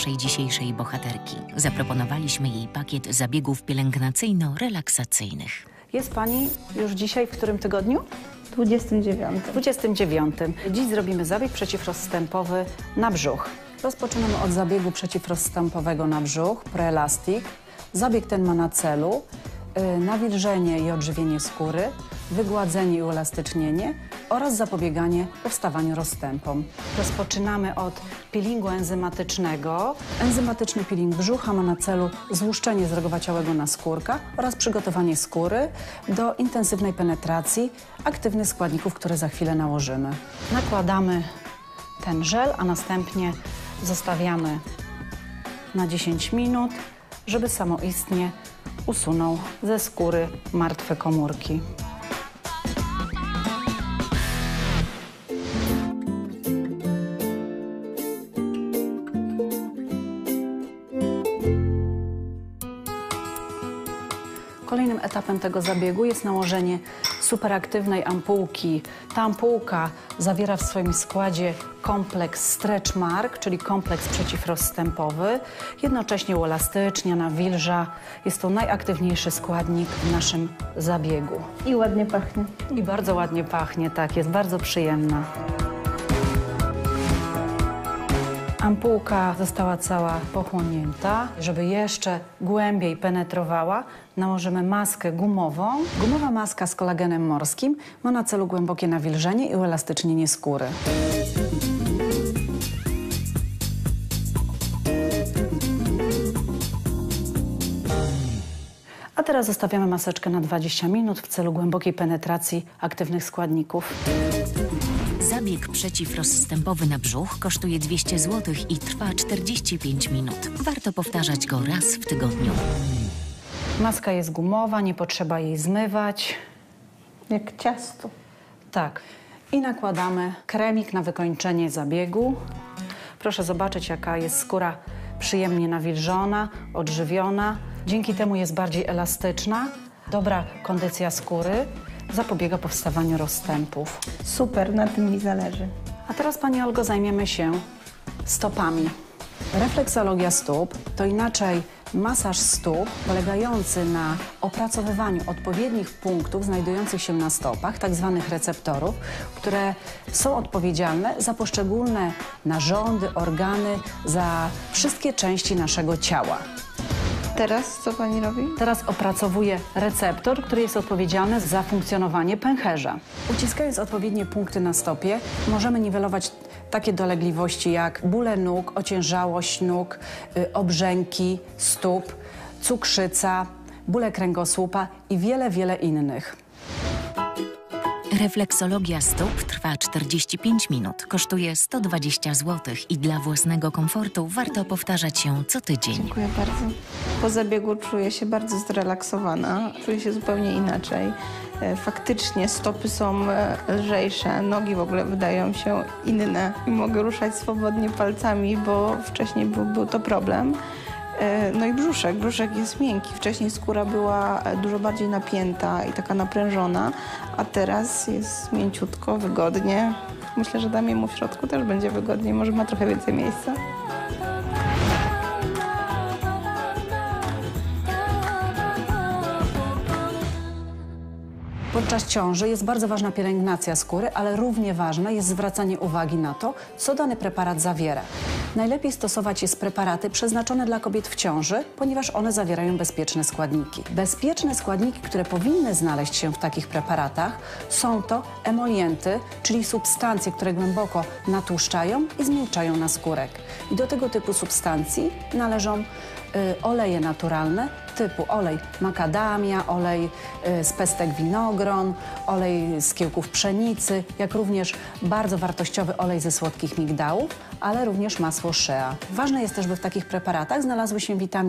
naszej dzisiejszej bohaterki. Zaproponowaliśmy jej pakiet zabiegów pielęgnacyjno-relaksacyjnych. Jest Pani już dzisiaj w którym tygodniu? 29. 29. Dziś zrobimy zabieg przeciwrozstępowy na brzuch. Rozpoczynamy od zabiegu przeciwrozstępowego na brzuch, preelastik. Zabieg ten ma na celu y, nawilżenie i odżywienie skóry, wygładzenie i uelastycznienie oraz zapobieganie powstawaniu rozstępom. Rozpoczynamy od peelingu enzymatycznego. Enzymatyczny peeling brzucha ma na celu złuszczenie zdrogowaciałego naskórka oraz przygotowanie skóry do intensywnej penetracji aktywnych składników, które za chwilę nałożymy. Nakładamy ten żel, a następnie zostawiamy na 10 minut, żeby samoistnie usunął ze skóry martwe komórki. Kolejnym etapem tego zabiegu jest nałożenie superaktywnej ampułki. Ta ampułka zawiera w swoim składzie kompleks Stretch Mark, czyli kompleks przeciwrozstępowy. Jednocześnie uelastycznia, nawilża. Jest to najaktywniejszy składnik w naszym zabiegu. I ładnie pachnie. I bardzo ładnie pachnie, tak, jest bardzo przyjemna. Ampułka została cała pochłonięta. Żeby jeszcze głębiej penetrowała, nałożymy maskę gumową. Gumowa maska z kolagenem morskim ma na celu głębokie nawilżenie i uelastycznienie skóry. A teraz zostawiamy maseczkę na 20 minut w celu głębokiej penetracji aktywnych składników. Zabieg przeciwrozstępowy na brzuch kosztuje 200 zł i trwa 45 minut. Warto powtarzać go raz w tygodniu. Maska jest gumowa, nie potrzeba jej zmywać. Jak ciasto. Tak. I nakładamy kremik na wykończenie zabiegu. Proszę zobaczyć, jaka jest skóra przyjemnie nawilżona, odżywiona. Dzięki temu jest bardziej elastyczna. Dobra kondycja skóry zapobiega powstawaniu rozstępów. Super, na tym mi zależy. A teraz, Pani Olgo, zajmiemy się stopami. Refleksologia stóp to inaczej masaż stóp polegający na opracowywaniu odpowiednich punktów znajdujących się na stopach, tak zwanych receptorów, które są odpowiedzialne za poszczególne narządy, organy, za wszystkie części naszego ciała. Teraz co pani robi? Teraz opracowuję receptor, który jest odpowiedzialny za funkcjonowanie pęcherza. Uciskając odpowiednie punkty na stopie, możemy niwelować takie dolegliwości jak bóle nóg, ociężałość nóg, y, obrzęki stóp, cukrzyca, bóle kręgosłupa i wiele, wiele innych. Refleksologia stóp trwa 45 minut, kosztuje 120 zł i dla własnego komfortu warto powtarzać się co tydzień. Dziękuję bardzo. Po zabiegu czuję się bardzo zrelaksowana. Czuję się zupełnie inaczej. E, Faktycznie stopy są e, lżejsze, nogi w ogóle wydają się inne i mogę ruszać swobodnie palcami, bo wcześniej był, był to problem. E, No i brzuszek. Brzuszek jest miękki. Wcześniej skóra była e, dużo bardziej napięta i taka naprężona, a teraz jest mięciutko, wygodnie. Myślę, że dam mu w środku też będzie wygodniej, może ma trochę więcej miejsca. Podczas ciąży jest bardzo ważna pielęgnacja skóry, ale równie ważne jest zwracanie uwagi na to, co dany preparat zawiera. Najlepiej stosować jest preparaty przeznaczone dla kobiet w ciąży, ponieważ one zawierają bezpieczne składniki. Bezpieczne składniki, które powinny znaleźć się w takich preparatach, są to emolienty, czyli substancje, które głęboko natłuszczają i zmiękczają naskórek. I do tego typu substancji należą y, oleje naturalne, typu olej makadamia, olej y, z pestek winogron, olej z kiełków pszenicy, jak również bardzo wartościowy olej ze słodkich migdałów, ale również shea. Ważne jest też, by w takich preparatach znalazły się witaminy